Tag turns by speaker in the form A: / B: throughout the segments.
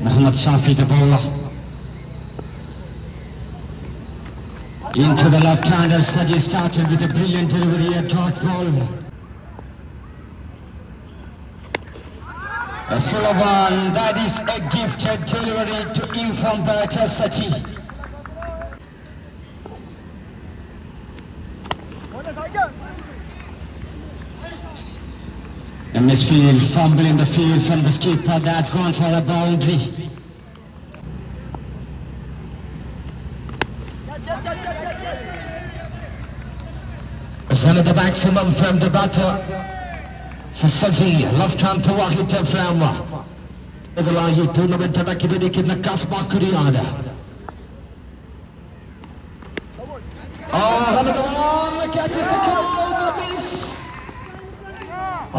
A: Muhammad the bowler. Into the left-hander, Saji started with a brilliant delivery at dot ball. A full of one, that is a gifted delivery to from batter Sachi. Miss this field, fumbling the field from the skipper, that's gone for a boundary. As one of the him from the batter. Sasaki, left hand to Wahita Flamwa. Ibalahi tournament to Makibinik in the Kasbah Kuriana. Oh, another one, the catch is the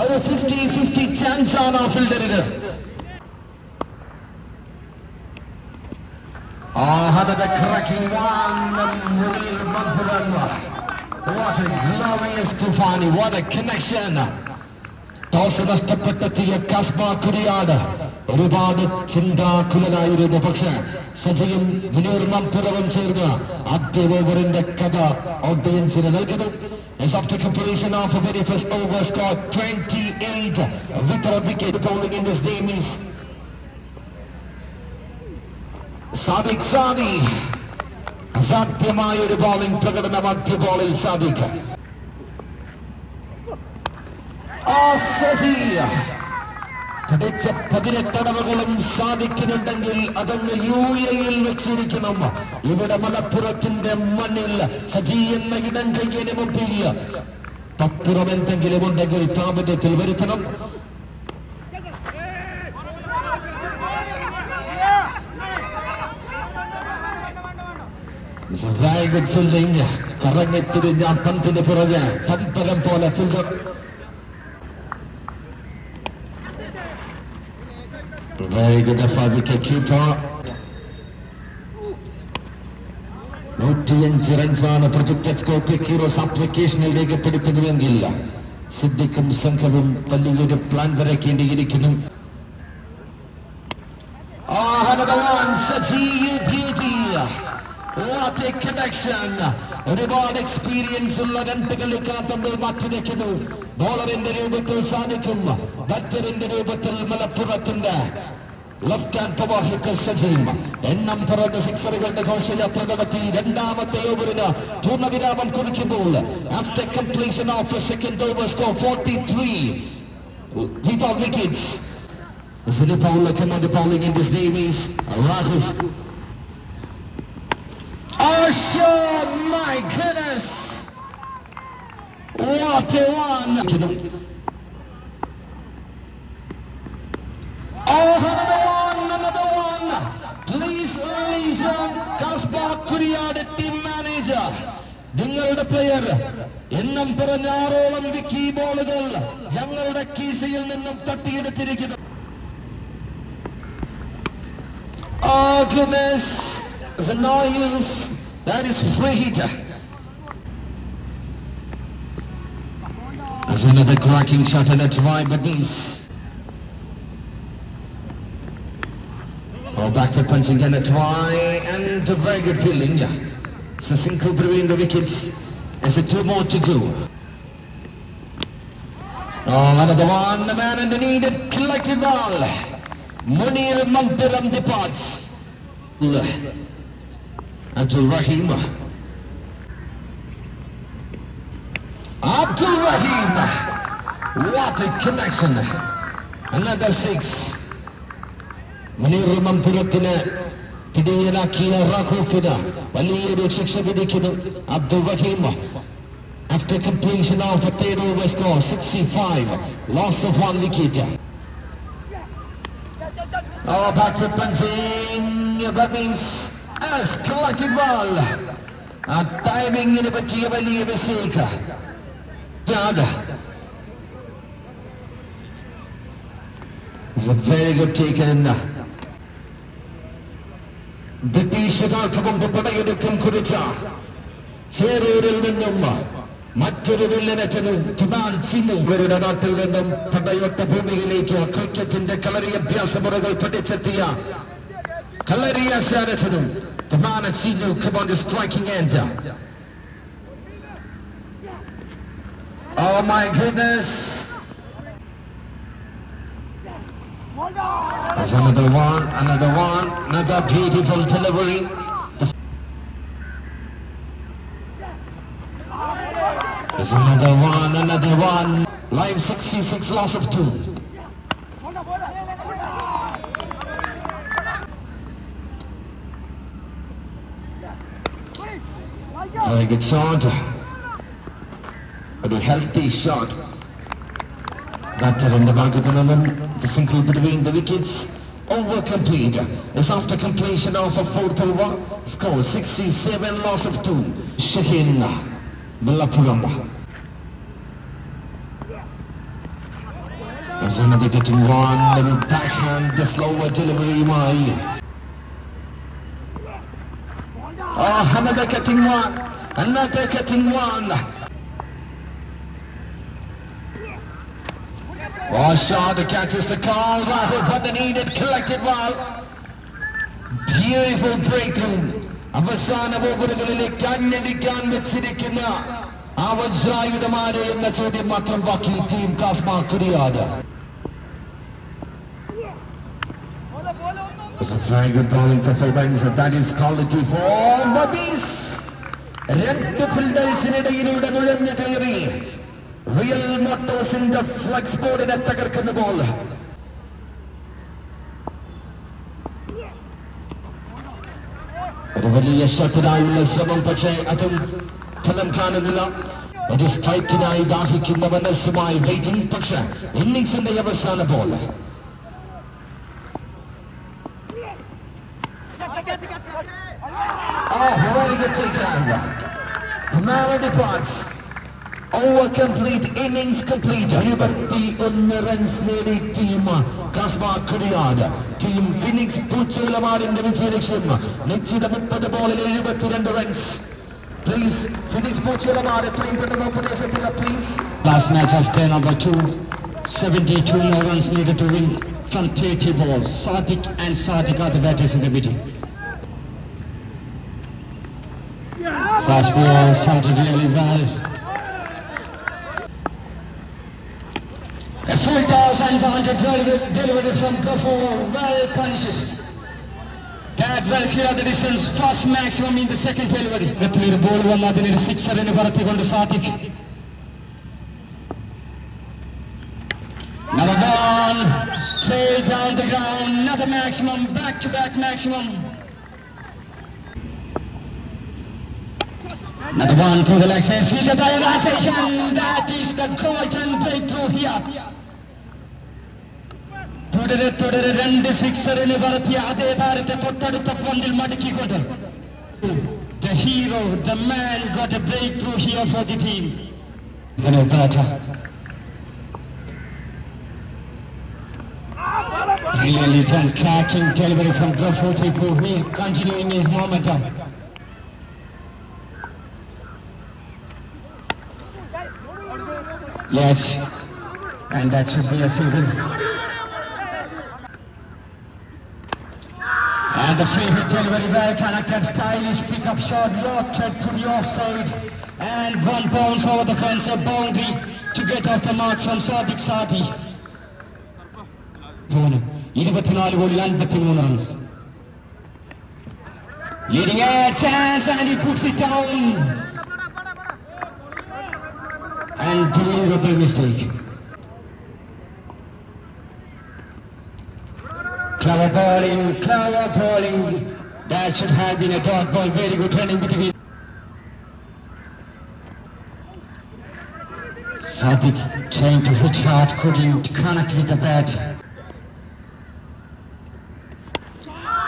A: ഒരു fifty fifty chance ആണ് ആ ഫീൽഡറിന് ആഹദ cracking one and Munir Manfuran. What a glorious Tufani, what a connection. Toss നഷ്ടപ്പെട്ടെത്തിയ കാസ്ബ Kuriyad ഒരുപാട് ചിന്താകുലനായിരുന്നു പക്ഷെ സജയും മുനീർ മംപുറവും ചേർന്ന് ആദ്യ ഓവറിന്റെ കഥ ഓഡിയൻസിന് നൽകുന്നു As after completion of a very first over score 28 with a wicket bowling in this game is Sadiq Saadi അസാധ്യമായ ഒരു ബോളിംഗ് പ്രകടനം ആദ്യ ബോളിൽ സാദിഖ് ആ സജി പിടിച്ച പതിനെട്ടടവുകളും സാധിക്കുന്നുണ്ടെങ്കിൽ അതങ്ങ് യു എയിൽ വെച്ചിരിക്കണം ഇവിടെ മലപ്പുറത്തിന്റെ മണ്ണിൽ സജി എന്ന ഇടം കയ്യന് മുമ്പിൽ തപ്പുറം എന്തെങ്കിലും ഉണ്ടെങ്കിൽ പ്രാബല്യത്തിൽ വരുത്തണം. കറങ്ങിത്തിരിഞ്ഞ തന്തിന് പുറകെ തന്തരം പോലെ ഫിൽഡർ Very good അഫാദിക്ക് കീപ്പർ നൂറ്റിയഞ്ച് റൺസാണ് പ്രൊജക്ട് സ്കോപ്പ് ഹീറോസ് ആപ്ലിക്കേഷനിൽ രേഖപ്പെടുത്തുന്നുവെങ്കിൽ സിദ്ദിഖും സംഘവും വലിയൊരു പ്ലാൻ വരയ്ക്കേണ്ടിയിരിക്കുന്നു. ഒരുപാട് എക്സ്പീരിയൻസ് ഉള്ള രണ്ട് കളിക്കാർ തമ്മിൽ മാറ്റിവെക്കുന്നു ബോളറിന്റെ രൂപത്തിൽ സാധിക്കും. ബറ്ററിന്റെ രൂപത്തിൽ മലപ്പുറത്തിന്റെ left hand power hitter Sajeem എണ്ണം പറഞ്ഞ സിക്സറുകളുടെ ഘോഷയാത്ര നടത്തി രണ്ടാമത്തെ ഓവറിന് പൂർണ്ണവിരാമം കുറിക്കുമ്പോൾ after completion of second over score forty three without wickets Zini Paula command bowling in this game is Rahul. Oh, sure, my goodness. What a one. Oh, Please listen, Kasba Kuriyade team manager. നിങ്ങളുടെ player എണ്ണം പറഞ്ഞ ആറോളം വിക്കി ബോളുകൾ ഞങ്ങളുടെ കീസയിൽ നിന്നും തട്ടിയെടുത്തിരിക്കുന്നു Oh goodness, it's a noise. That is free hit. There's another cracking shot and a try, but miss. Back for punching and a try and a very good fielding. It's a single between the wickets. There's a two more to go. Oh, another one, the man in the needed collected ball. Munir Mampiram departs. Abdul Rahim. Abdul Rahim. What a connection. Another six. Muneer മംപുരത്തിന് പിടിയിലാക്കിയ റഹൂഫിന് വലിയൊരു ശിക്ഷ വിധിക്കുന്നു അബ്ദുൾ റഹീം After completion of a third over score, 65, loss of one wicket. Oh, back to punching. That means as collected ball. ആ ടൈമിങ്ങിന് പറ്റിയ വലിയ mistake Very good taken. ബ്രിട്ടീഷുകാർക്ക് മുമ്പ് പടയൊടുക്കം കുറിച്ച ചേരൂരിൽ നിന്നും മറ്റൊരു വില്ലനച്ചന് തുനാൻ സിംഗ് ഇവരുടെ നാട്ടിൽ നിന്നും പടയൊട്ട ഭൂമിയിലേക്ക് ക്രിക്കറ്റിന്റെ കളരി അഭ്യാസ മുറകൾ പഠിച്ചെത്തിയ കളരി ആശാനച്ചനും Thunana Singh command striking and Oh my goodness! Hold on! There's another one, another one, another beautiful delivery. There's another one, another one. Live 66, loss of two. Very good shot. A healthy shot. Gatter on the back of the Nolan, the single between the wickets, over complete. It's after completion of a fourth over, score 67, loss of 2. Shahin Malapuramba. As another getting one, The backhand, the slower delivery by. Oh, ah, another getting one, another getting one. Oh, Shaw catches the call. Rahul for the needed collected ball. Beautiful breakthrough. അവസാന ഓവറുകളിലേക്ക് അന്യടിക്കാൻ വെച്ചിരിക്കുന്ന ആ വജ്രായുധമാരെ എന്ന ചോദ്യം മാത്രം ബാക്കി team കാസ്മാ Kuriyad It's a very good bowling performance. That is quality for Mabis. രണ്ട് ഫീൽഡേഴ്സിനിടയിലൂടെ നുഴഞ്ഞു കയറി റിയൽ മോട്ടോഴ്സിന്റെ ഫ്ലക്സ് ബോർഡിനെ തകർക്കുന്ന ബോൾ ഒരു വലിയ ഷട്ടിനായുള്ള ശ്രമം പക്ഷേ അതും ഫലം കാണുന്നില്ല. ഒരു സ്ട്രൈക്കിനായി ദാഹിക്കുന്ന മനസ്സുമായി വെയിറ്റിംഗ് പക്ഷേ ഇന്നിങ്സിന്റെ അവസാന ബോൾ ആ very The man departs. Over complete innings complete. എഴുപത്തി ഒന്ന് റൺസ് നേടി team Qasba Kuriyad team phoenix പൂച്ചോലമാടിന്റെ വിജയലക്ഷ്യം നിശ്ചിത മുപ്പത് ബോളിൽ എഴുപത്തിരണ്ട് റൺസ് പ്ലീസ് ഫിനിക്സ് പൂച്ചോലമാട് എത്രയും പെട്ടെന്ന് ഉപദേശത്തില്ല please
B: Last match of 10 over 2, 72 more runs needed to win from 30 balls. Sadiq and Sadiq are the batters in the middle. Fast ball started really well. 1,500 delivered from Kafur, well punishes. That well clear the distance, first maximum in the second delivery. Rathlir ball six. അതിനൊരു sixer എന്ന് പറത്തിക്കൊണ്ട് സാധിക്കും Another ball, straight down the ground, another maximum, back-to-back maximum. Another one through the legs, and field the again, that is the golden breakthrough here. തുടരെ തുടരെ രണ്ട് സിക്സറിന് പറത്തിയ അതേ താരത്തെ തൊട്ടടുത്ത പന്തിൽ മടക്കിക്കൊണ്ട് The hero, the man got a breakthrough here for the team. Then a batter. Brilliantly done, cracking delivery from Gulfo Tipu. He is continuing his momentum. Yes, and that should be a single. And the free hit delivery well connected, stylish pickup shot, lofted to the offside. And one bounce over the fence, a boundary to get off the mark from Sadiq Sadi. Dhoni ഇരുപത്തിനാല് ബോളിൽ അൻപത്തിമൂന്ന് runs Leading a chance and he puts it down. And deliverable mistake. Clever bowling, clever bowling. That should have been a dot ball. Very good running between. Sadiq trying to hit hard, couldn't connect with the bat.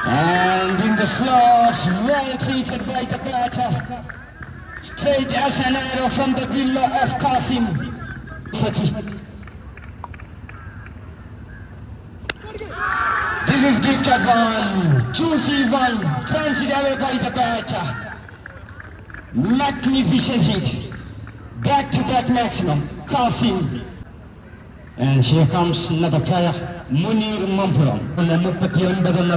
B: And in the slot, well treated by the batter. Straight as an arrow from the villa of Qasim. Sati. This is gifted one, juicy one, crunched away by the batter. Magnificent hit. Back to back maximum. Qasim. And here comes another player, Munir Mampuram. മുപ്പത്തി ഒൻപത് എന്ന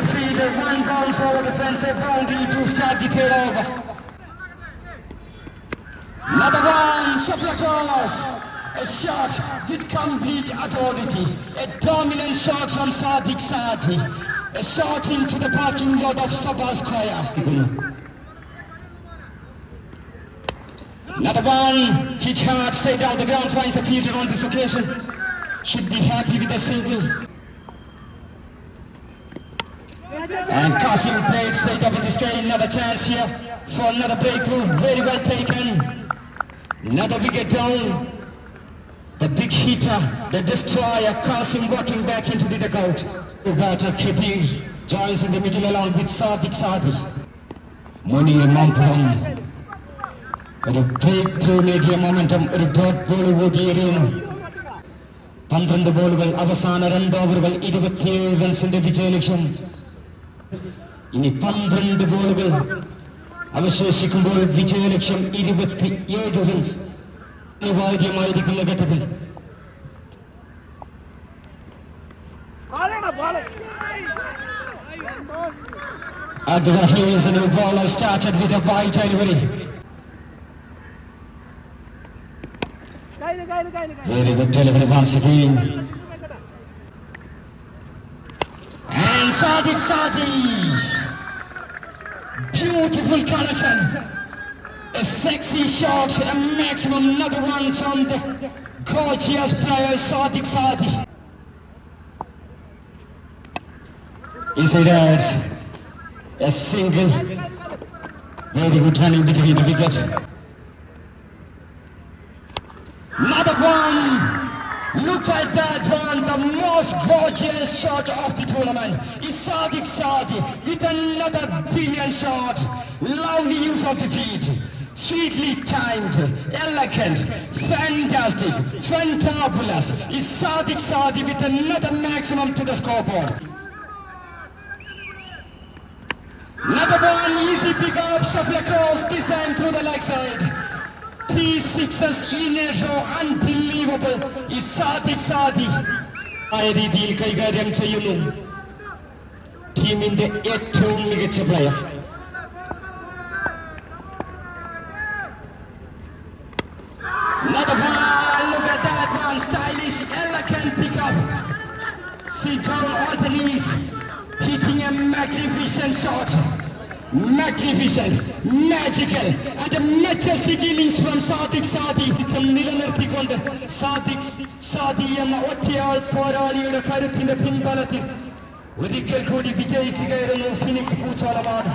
B: Deal defeated, one bounce over defensive boundary to start the third over.
A: Another one, across. A shot with complete authority.
B: A dominant shot from Sadiq Sadi. A shot into the parking lot of Sabah Square. Another one, hit hard, straight down the ground, finds a fielder on this occasion. Should be happy with a single. And Kasim played straight up in this game, another chance here for another breakthrough, very well taken. Another wicket down. The big hitter, the destroyer, Kasim walking back into the dugout. Ubata Kibir joins in the middle along with Sadiq Sadi.
A: മുനിയിൽ മന്ത്രം ഒരു breakthrough നേടിയ momentum ഒരു dot ball ഓടിയിരുന്നു
B: പന്ത്രണ്ട് ബോളുകൾ അവസാന രണ്ട് ഓവറുകൾ ഇരുപത്തിയേഴ് റൺസിന്റെ വിജയലക്ഷ്യം ഇനി പന്ത്രണ്ട് ബോളുകൾ അവശേഷിക്കുമ്പോൾ വിജയലക്ഷ്യം ഇരുപത്തിയേഴ് റൺസ്
A: അനിവാര്യമായിരിക്കുന്ന ഘട്ടത്തിൽ
B: Sadiq Sadi. Beautiful connection. A sexy shot, a maximum another one from the gorgeous player Sadiq Sadi. Inside out. A single. Very good running between the wicket. Another one. Look at that one. The most gorgeous shot of the tournament is Sadiq Sadi with another brilliant shot. Lovely use of the feet. Sweetly timed, elegant, fantastic, fantabulous is Sadiq Sadi with another maximum to the scoreboard. Another one, easy pick up, shuffle across, this time through the leg side Three sixes in a row, unbelievable. is Sadiq Sadi. ആയ രീതിയിൽ കൈകാര്യം ചെയ്യുന്നു ടീമിന്റെ ഏറ്റവും മികച്ച player Another one, look at that one, stylish, elegant pickup. Sit down on the knees, hitting a magnificent shot. Magnificent, magical അത് a majestic from Sadiq Sadi നിലനിർത്തിക്കൊണ്ട് സാദിഖ് സാദി എന്ന ഒറ്റയാൾ പോരാളിയുടെ കരുത്തിന്റെ പിൻബലത്തിൽ ഒരിക്കൽ കൂടി വിജയിച്ചു കയറുന്നു ഫിനിക്സ് പൂച്ചോളമാണ്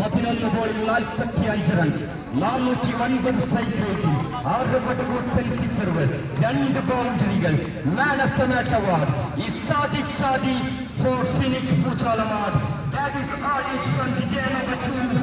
B: പതിനൊന്ന് ബോളിൽ നാൽപ്പത്തി അഞ്ച് റൺസ് നാനൂറ്റി ഒൻപത് സ്ട്രൈക്ക് റേറ്റിൽ അറുപത് കൂട്ടൻ സിക്സറുകൾ രണ്ട് ബൗണ്ടറികൾ man of the match award ഈ Sadiq Sadi for Phoenix Poochalamad That is all it from the game number two.